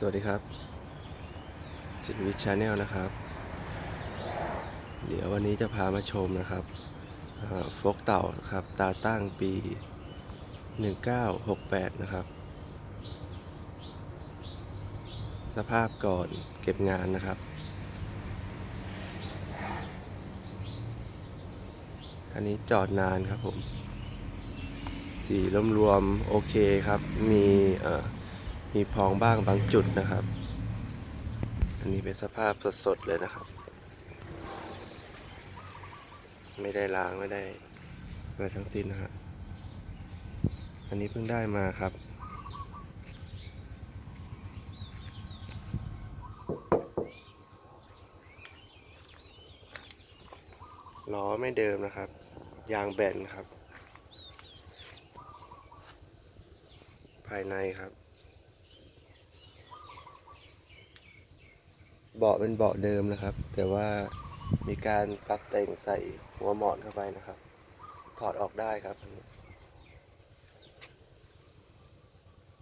สวัสดีครับสินวิชาแนลนะครับ เดี๋ยววันนี้จะพามาชมนะครับโฟกเต่าครับ ตาตั้งปี 1968 นะครับ สภาพก่อนเก็บงานนะครับ อันนี้จอดนานครับผม สีรวมๆโอเคครับ มีเอ่อ มีพองบ้างบางจุดนะครับ อันนี้เป็นสภาพสดๆเลยนะครับ ไม่ได้ล้างไม่ได้อะไรทั้งสิ้นนะฮะอันนี้เพิ่งได้มาครับล้อไม่เดิมนะครับ ยางแบนครับ ภายในครับ เบาะเป็นเบาะเดิมนะครับ แต่ว่ามีการปรับแต่งใส่หัวหมอนเข้าไปนะครับ ถอดออกได้ครับ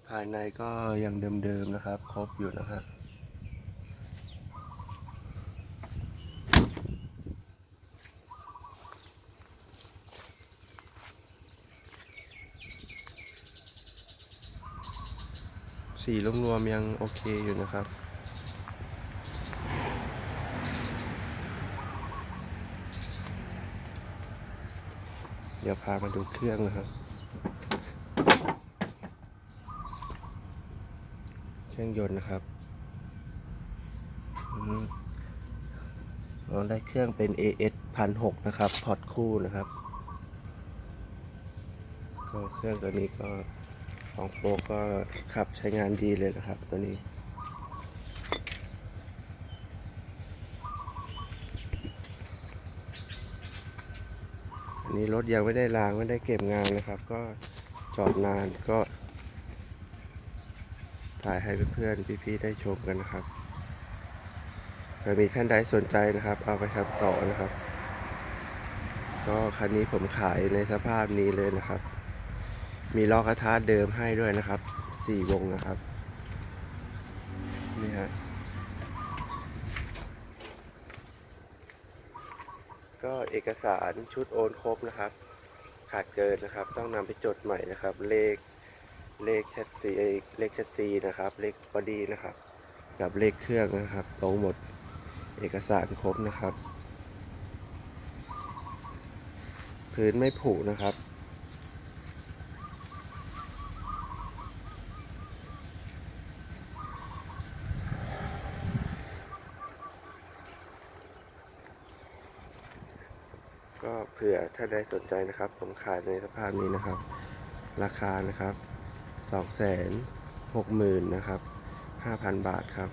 ภายในก็ยังเดิมๆนะครับ ครบอยู่นะครับสีรวมๆยังโอเคอยู่นะครับ ดี๋ยวพามาดูเครื่องนะครับ เครื่องยนต์นะครับเราได้เครื่องเป็น AS 1006นะครับ พอร์ตคู่นะครับ ก็เครื่องตัวนี้ก็ของโฟกก็ขับใช้งานดีเลยนะครับตัวนี้ นี้รถยังไม่ได้ล้างไม่ได้เก็บงานนะครับ ก็จอดนานก็ ถ่ายให้เพื่อนๆพี่ๆได้ชมกันนะครับเผื่อมีท่านใดสนใจนะครับ เอาไปทำต่อนะครับ ก็คันนี้ผมขายในสภาพนี้เลยนะครับ มีล้อกระทะเดิมให้ด้วยนะครับสี่วงนะครับนี่ฮะ ก็เอกสารชุดโอนครบนะครับ ขาดเกินนะครับ ต้องนำไปจดใหม่นะครับ เลขเลขแชทซีเลขแชทซีนะครับ เลขบอดี้นะครับ กับเลขเครื่องนะครับ ตรงหมดเอกสารครบนะครับ พื้นไม่ผุนะครับ ก็ เผื่อถ้าได้สนใจนะครับ ผมขายในสภาพนี้นะครับ ราคานะครับสองแสนหกหมื่นนะครับห้าพันบาทครับ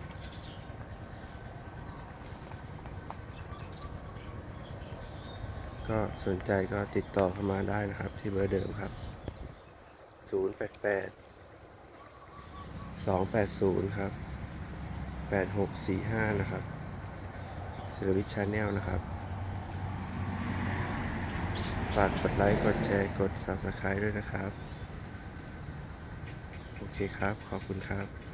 ก็สนใจก็ติดต่อเข้ามาได้นะครับที่เบอร์เดิมครับ 0 8 8 2 8 0 ครับ 8 6 4 5 นะครับศิลวิชชาแนลนะครับ ฝากกดไลค์ กดแชร์ กด Subscribe ด้วยนะครับ โอเคครับ ขอบคุณครับ